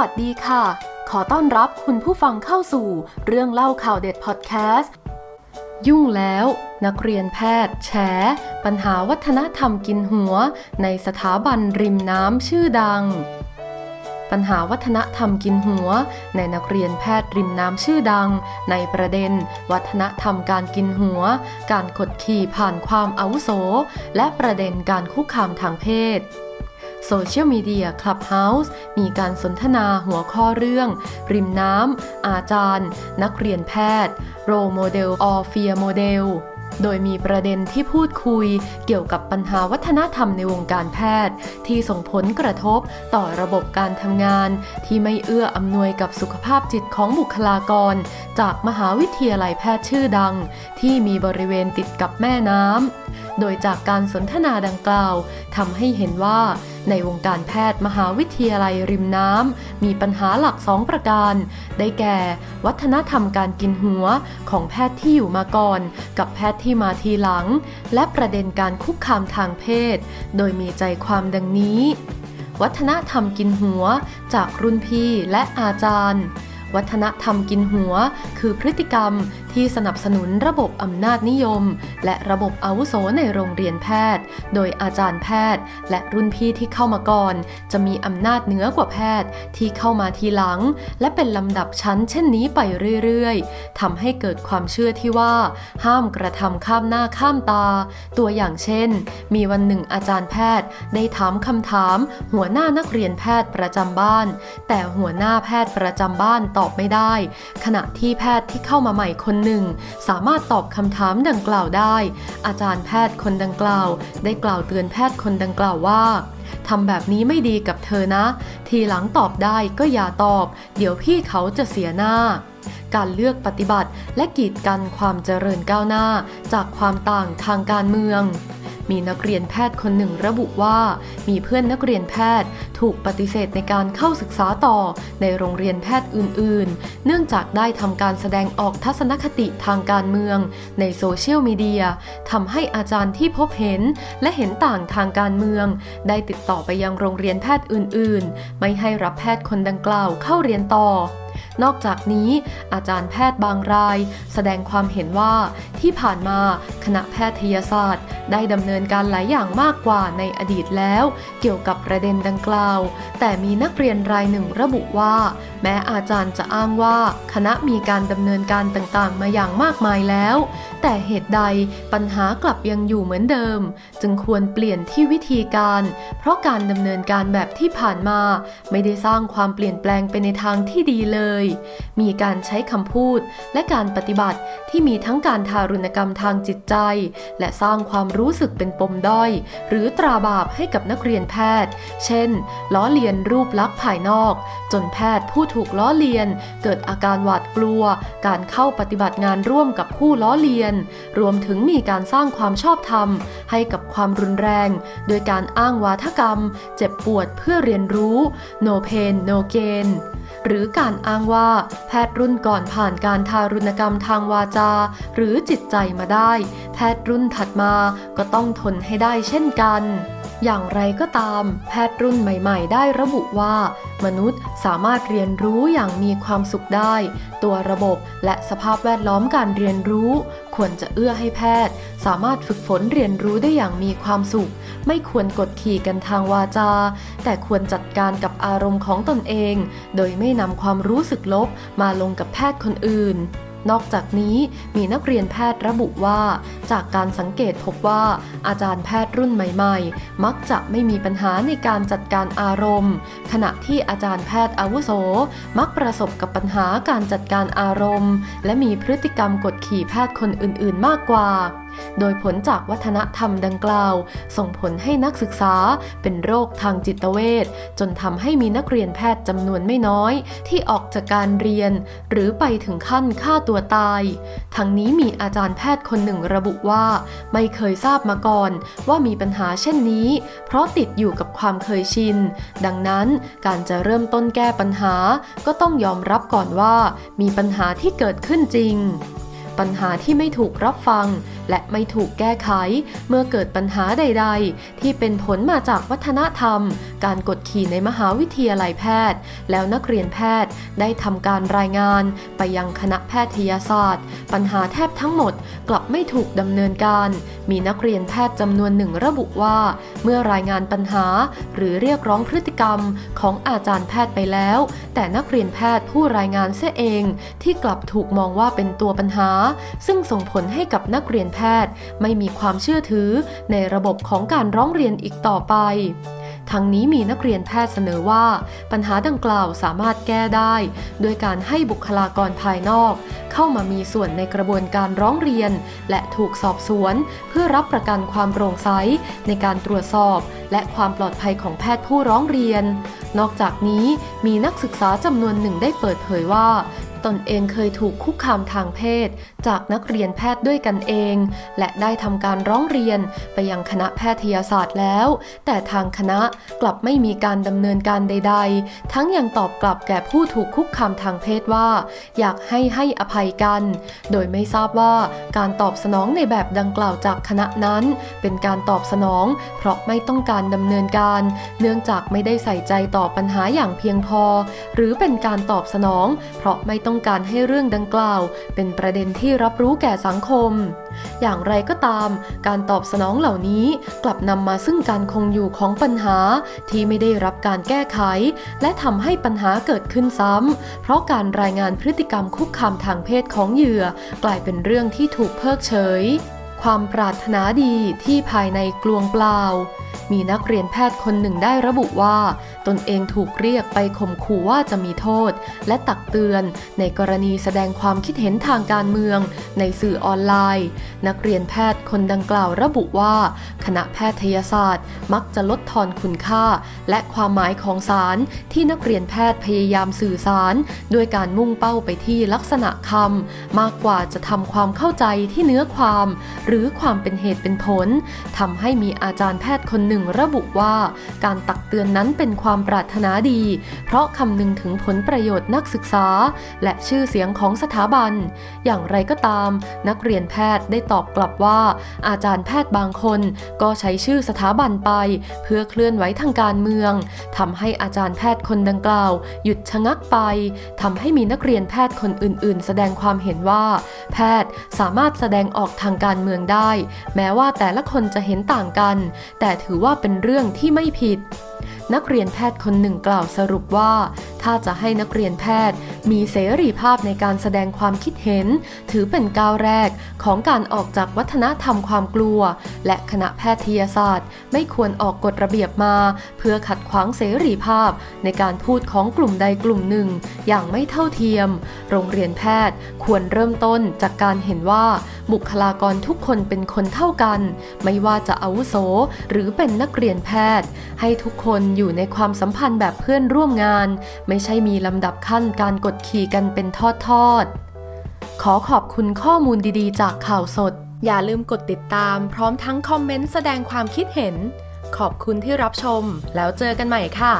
วัสดีค่ะ ขอต้อนรับคุณผู้ฟังเข้าสู่เรื่องเล่าข่าวเด็ดพอดแคสต์ ยุ่งแล้ว นักเรียนแพทย์ แฉ ปัญหาวัฒนธรรมกินหัว ในสถาบันริมน้ำชื่อดัง ปัญหาวัฒนธรรมกินหัว ในนักเรียนแพทย์ริมน้ำชื่อดัง ในประเด็น วัฒนธรรมการกินหัว การกดขี่ผ่านความอาวุโส และประเด็นการคุกคามทางเพศ โซเชียลมีเดียคลับเฮาส์มีการสนทนาหัวข้อเรื่อง ริมน้ำ อาจารย์ นักเรียนแพทย์ โรโมเดลออเฟียโมเดลโดยมีประเด็นที่พูดคุยเกี่ยวกับปัญหาวัฒนธรรมในวงการแพทย์ ที่ส่งผลกระทบต่อระบบการทำงาน ที่ไม่เอื้ออำนวยกับสุขภาพจิตของบุคลากร จากมหาวิทยาลัยแพทย์ชื่อดัง ที่มีบริเวณติดกับแม่น้ำโดยจากการสนทนาดังกล่าวทำให้เห็นว่าในวงการแพทย์มหาวิทยาลัยริมน้ำมีปัญหาหลักสองประการ ได้แก่ วัฒนธรรมการกินหัวของแพทย์ที่อยู่มาก่อน กับแพทย์ที่มาทีหลัง และประเด็นการคุกคามทางเพศ โดยมีใจความดังนี้ วัฒนธรรมกินหัวจากรุ่นพี่และอาจารย์วัฒนธรรมกินหัว คือพฤติกรรมที่สนับสนุนระบบอำนาจนิยม และระบบอาวุโสในโรงเรียนแพทย์ โดยอาจารย์แพทย์ และรุ่นพี่ที่เข้ามาก่อน จะมีอำนาจเหนือกว่าแพทย์ที่เข้ามาทีหลัง และเป็นลำดับชั้นเช่นนี้ไปเรื่อยๆทำให้เกิดความเชื่อที่ว่า ห้ามกระทำข้ามหน้าข้ามตา ตัวอย่างเช่น มีวันหนึ่งอาจารย์แพทย์ ได้ถามคำถาม หัวหน้านักเรียนแพทย์ประจำบ้าน แต่หัวหน้าแพทย์ประจำบ้านตอบไม่ได้ ขณะที่แพทย์ที่เข้ามาใหม่คนหนึ่ง สามารถตอบคำถามดังกล่าวได้ อาจารย์แพทย์คนดังกล่าว ได้กล่าวเตือนแพทย์คนดังกล่าวว่าทำแบบนี้ไม่ดีกับเธอนะ ทีหลังตอบได้ก็อย่าตอบ เดี๋ยวพี่เขาจะเสียหน้า การเลือกปฏิบัติและกีดกันความเจริญก้าวหน้า จากความต่างทางการเมือง มีนักเรียนแพทย์คนหนึ่งระบุว่า มีเพื่อนนักเรียนแพทย์ถูกปฏิเสธในการเข้าศึกษาต่อในโรงเรียนแพทย์อื่น ๆ เนื่องจากได้ทำการแสดงออกทัศนคติทางการเมือง ในโซเชียลมีเดียทำให้อาจารย์ที่พบเห็น และเห็นต่างทางการเมือง ได้ติดต่อไปยังโรงเรียนแพทย์อื่น ๆ ไม่ให้รับแพทย์คนดังกล่าวเข้าเรียนต่อ นอกจากนี้อาจารย์แพทย์บางราย แสดงความเห็นว่าที่ผ่านมาคณะแพทยศาสตร์ ได้ดำเนินการหลายอย่างมากกว่าในอดีตแล้ว เกี่ยวกับประเด็นดังกล่าว แต่มีนักเรียนรายหนึ่งระบุว่า แม้อาจารย์จะอ้างว่า คณะมีการดำเนินการต่างๆ มาอย่างมากมายแล้ว แต่เหตุใดปัญหากลับยังอยู่เหมือนเดิม จึงควรเปลี่ยนที่วิธีการ เพราะการดำเนินการแบบที่ผ่านมา ไม่ได้สร้างความเปลี่ยนแปลงไปในทางที่ดีเลยมีการใช้คำพูดและการปฏิบัติที่มีทั้งการทารุณกรรมทางจิตใจ และสร้างความรู้สึกเป็นปมด้อย หรือตราบาปให้กับนักเรียนแพทย์ เช่น ล้อเลียนรูปลักษณ์ภายนอก จนแพทย์ผู้ถูกล้อเลียน เกิดอาการหวาดกลัว การเข้าปฏิบัติงานร่วมกับผู้ล้อเลียน รวมถึงมีการสร้างความชอบธรรม ให้กับความรุนแรง โดยการอ้างวาทกรรม เจ็บปวดเพื่อเรียนรู้ no pain no gain หรือการอ้างว่า แพทย์รุ่นก่อนผ่านการทารุณกรรมทางวาจา หรือจิตใจมาได้ แพทย์รุ่นถัดมาก็ต้องทนให้ได้เช่นกัน อย่างไรก็ตาม แพทย์รุ่นใหม่ ๆ ได้ระบุว่า มนุษย์สามารถเรียนรู้อย่างมีความสุขได้ ตัวระบบและสภาพแวดล้อมการเรียนรู้ ควรจะเอื้อให้แพทย์ สามารถฝึกฝนเรียนรู้ได้อย่างมีความสุข ไม่ควรกดขี่กันทางวาจา แต่ควรจัดการกับอารมณ์ของตนเอง โดยไม่นำความรู้สึกลบมาลงกับแพทย์คนอื่น นอกจากนี้มีนักเรียนแพทย์ระบุว่า จากการสังเกตพบว่า อาจารย์แพทย์รุ่นใหม่ ๆ มักจะไม่มีปัญหาในการจัดการอารมณ์ ขณะที่อาจารย์แพทย์อาวุโส มักประสบกับปัญหาการจัดการอารมณ์ และมีพฤติกรรมกดขี่แพทย์คนอื่น ๆ มากกว่าโดยผลจากวัฒนธรรมดังกล่าว ส่งผลให้นักศึกษาเป็นโรคทางจิตเวชจนทำให้มีนักเรียนแพทย์จำนวนไม่น้อย ที่ออกจากการเรียน หรือไปถึงขั้นฆ่าตัวตาย ทั้งนี้มีอาจารย์แพทย์คนหนึ่งระบุว่า ไม่เคยทราบมาก่อนว่ามีปัญหาเช่นนี้ เพราะติดอยู่กับความเคยชิน ดังนั้นการจะเริ่มต้นแก้ปัญหา ก็ต้องยอมรับก่อนว่า มีปัญหาที่เกิดขึ้นจริง ปัญหาที่ไม่ถูกรับฟัง และไม่ถูกแก้ไข เมื่อเกิดปัญหาใด ๆ ที่เป็นผลมาจากวัฒนธรรม การกดขี่ในมหาวิทยาลัยแพทย์ แล้วนักเรียนแพทย์ได้ทำการรายงานไปยังคณะแพทยศาสตร์ ปัญหาแทบทั้งหมดกลับไม่ถูกดำเนินการ มีนักเรียนแพทย์จำนวนหนึ่งระบุว่า เมื่อรายงานปัญหา หรือเรียกร้องพฤติกรรมของอาจารย์แพทย์ไปแล้ว แต่นักเรียนแพทย์ผู้รายงานเสียเอง ที่กลับถูกมองว่าเป็นตัวปัญหา ซึ่งส่งผลให้กับนักเรียนแพทย์ ไม่มีความเชื่อถือในระบบของการร้องเรียนอีกต่อไป ทั้งนี้มีนักเรียนแพทย์เสนอว่า ปัญหาดังกล่าวสามารถแก้ได้ โดยการให้บุคลากรภายนอก เข้ามามีส่วนในกระบวนการร้องเรียน และถูกสอบสวน เพื่อรับประกันความโปร่งใสในการตรวจสอบ และความปลอดภัยของแพทย์ผู้ร้องเรียน นอกจากนี้มีนักศึกษาจำนวนหนึ่งได้เปิดเผยว่า ตนเองเคยถูกคุกคามทางเพศ จากนักเรียนแพทย์ด้วยกันเอง และได้ทำการร้องเรียนไปยังคณะแพทยศาสตร์แล้ว แต่ทางคณะกลับไม่มีการดำเนินการใด ๆ ทั้งยังตอบกลับแก่ผู้ถูกคุกคามทางเพศว่า อยากให้ให้อภัยกัน โดยไม่ทราบว่าการตอบสนองในแบบดังกล่าวจากคณะนั้น เป็นการตอบสนอง เพราะไม่ต้องการดำเนินการ เนื่องจากไม่ได้ใส่ใจต่อปัญหาอย่างเพียงพอ หรือเป็นการตอบสนอง เพราะไม่ต้ององการให้เรื่องดังกล่าว เป็นประเด็นที่รับรู้แก่สังคม อย่างไรก็ตาม การตอบสนองเหล่านี้กลับนำมาซึ่งการคงอยู่ของปัญหาที่ไม่ได้รับการแก้ไข และทำให้ปัญหาเกิดขึ้นซ้ำเพราะการรายงานพฤติกรรมคุกคามทางเพศของเหยื่อ กลายเป็นเรื่องที่ถูกเพิกเฉย ความปรารถนาดีที่ภายในกลวงเปล่า มีนักเรียนแพทย์คนหนึ่งได้ระบุว่า ตนเองถูกเรียกไปข่มขู่ว่าจะมีโทษ และตักเตือน ในกรณีแสดงความคิดเห็นทางการเมือง ในสื่อออนไลน์ นักเรียนแพทย์คนดังกล่าวระบุว่า คณะแพทยศาสตร์ มักจะลดทอนคุณค่า และความหมายของสารที่นักเรียนแพทย์พยายามสื่อสาร ด้วยการมุ่งเป้าไปที่ลักษณะคำมากกว่าจะทำความเข้าใจที่เนื้อความ หรือความเป็นเหตุเป็นผลทำให้มีอาจารย์แพทย์คนหนึ่งระบุว่า การตักเตือนนั้นเป็นความปรารถนาดี เพราะคำนึงถึงผลประโยชน์นักศึกษา และชื่อเสียงของสถาบัน อย่างไรก็ตาม นักเรียนแพทย์ได้ตอบกลับว่า อาจารย์แพทย์บางคนก็ใช้ชื่อสถาบันไป เพื่อเคลื่อนไหวทางการเมืองทำให้อาจารย์แพทย์คนดังกล่าว หยุดชะงักไปทำให้มีนักเรียนแพทย์คนอื่น ๆ แสดงความเห็นว่า แพทย์สามารถแสดงออกทางการเมืองได้ แม้ว่าแต่ละคนจะเห็นต่างกัน แต่ถือว่าว่าเป็นเรื่องที่ไม่ผิด นักเรียนแพทย์คนหนึ่งกล่าวสรุปว่าถ้าจะให้นักเรียนแพทย์มีเสรีภาพในการแสดงความคิดเห็น ถือเป็นก้าวแรกของการออกจากวัฒนธรรมความกลัว และคณะแพทยศาสตร์ ไม่ควรออกกฎระเบียบมา เพื่อขัดขวางเสรีภาพ ในการพูดของกลุ่มใดกลุ่มหนึ่ง อย่างไม่เท่าเทียม โรงเรียนแพทย์ควรเริ่มต้นจากการเห็นว่าบุคลากรทุกคนเป็นคนเท่ากัน ไม่ว่าจะอาวุโสหรือเป็นนักเรียนแพทย์ ให้ทุกคนอยู่ในความสัมพันธ์แบบเพื่อนร่วมงานไม่ใช่มีลำดับขั้นการกดขี่กันเป็นทอดๆ ขอขอบคุณข้อมูลดีๆ จากข่าวสด อย่าลืมกดติดตามพร้อมทั้งคอมเมนต์แสดงความคิดเห็น ขอบคุณที่รับชม แล้วเจอกันใหม่ค่ะ